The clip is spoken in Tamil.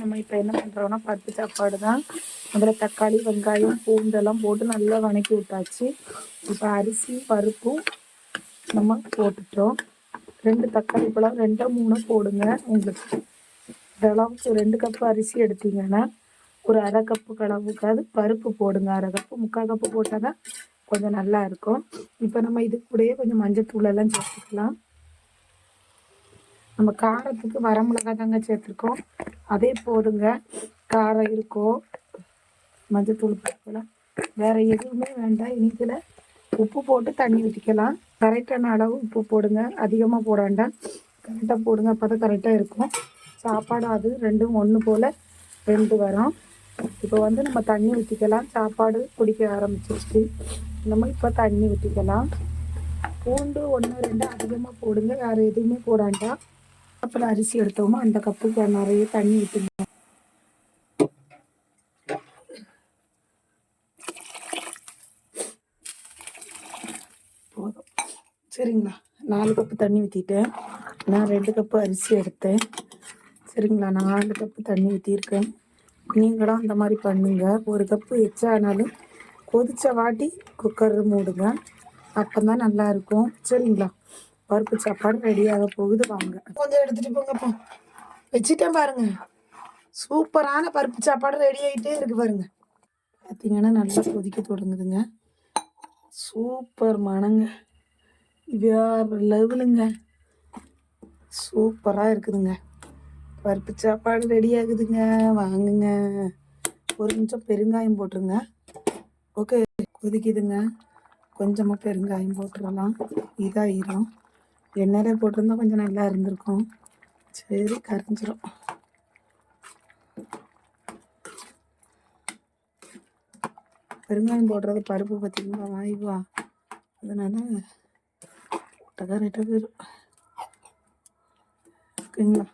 நம்ம இப்போ என்ன பண்ணுறோம்னா பருப்பு சாப்பாடு தான் அதில் தக்காளி வெங்காயம் பூண்டெல்லாம் போட்டு நல்லா வணக்கி விட்டாச்சு. இப்போ அரிசி பருப்பும் நம்ம போட்டுட்டோம். ரெண்டு தக்காளி பழம் ரெண்டோ மூணோ போடுங்க உங்களுக்கு. இதெல்லாம் அளவுக்கு ரெண்டு கப்பு அரிசி எடுத்தீங்கன்னா ஒரு அரை கப்பு அளவுக்காவது பருப்பு போடுங்க. அரை கப்பு முக்கால் கப்பு போட்டால் தான் கொஞ்சம் நல்லா இருக்கும். இப்போ நம்ம இது கூடயே கொஞ்சம் மஞ்சள் எல்லாம் சேர்த்துக்கலாம். நம்ம காரத்துக்கு வரமிளகா தாங்க சேர்த்துருக்கோம். அதே போதுங்க காரம் இருக்கோ மஞ்சத்தூள் போட்டுக்கலாம் வேறு எதுவுமே வேண்டாம். இனிப்பில் உப்பு போட்டு தண்ணி ஊற்றிக்கலாம் கரெக்டான அளவு உப்பு போடுங்க. அதிகமாக போட வேண்டாம். கரெக்டாக போடுங்க. அப்போ தான் கரெக்டாக இருக்கும். சாப்பாடு அது ரெண்டும் ஒன்று போல் ரெண்டு வரும். இப்போ வந்து நம்ம தண்ணி ஊற்றிக்கலாம் சாப்பாடு குடிக்க ஆரம்பிச்சிருச்சு. நம்ம இப்போ தண்ணி ஊற்றிக்கலாம் பூண்டு ஒன்று ரெண்டு அதிகமாக போடுங்க. வேறு எதுவுமே போட வேண்டாம். கப்பில் அரிசி எடுத்தோமோ அந்த கப்புக்கு நிறைய தண்ணி ஊற்றுங்க போதும். சரிங்களா நாலு கப்பு தண்ணி ஊற்றிட்டேன் நான் ரெண்டு கப்பு அரிசி எடுத்தேன். சரிங்களா நாலு கப்பு தண்ணி ஊற்றிருக்கேன் நீங்களும் அந்த மாதிரி பண்ணுங்க. ஒரு கப்பு எச்சானாலும் கொதிச்ச வாட்டி குக்கர் மூடுங்க. அப்போ தான் நல்லாயிருக்கும் சரிங்களா? பருப்பு சாப்பாடு ரெடியாக போகுது வாங்க. கொஞ்சம் எடுத்துகிட்டு போங்கப்போ வச்சுட்டேன் பாருங்க. சூப்பரான பருப்பு சாப்பாடு ரெடி ஆகிட்டே இருக்கு பாருங்க. பார்த்தீங்கன்னா நல்லா கொதிக்க தொடங்குதுங்க. சூப்பர் மணங்க. வேறு லெவலுங்க சூப்பராக இருக்குதுங்க. பருப்பு சாப்பாடு ரெடி ஆகுதுங்க. வாங்குங்க. ஒரு நிமிஷம் பெருங்காயம் போட்டுருங்க. ஓகே கொதிக்குதுங்க. கொஞ்சமாக பெருங்காயம் போட்டுடலாம். இதாகிடும் எண்ணெயிலே போட்டிருந்தா கொஞ்சம் நல்லா இருந்திருக்கும். சரி கரைஞ்சிரும். பெருங்காயம் போடுறது பருப்பு பார்த்திங்கன்னா வாய்வா? அதனால போட்டால் கரெக்டாக போயிடும் ஓகேங்களா?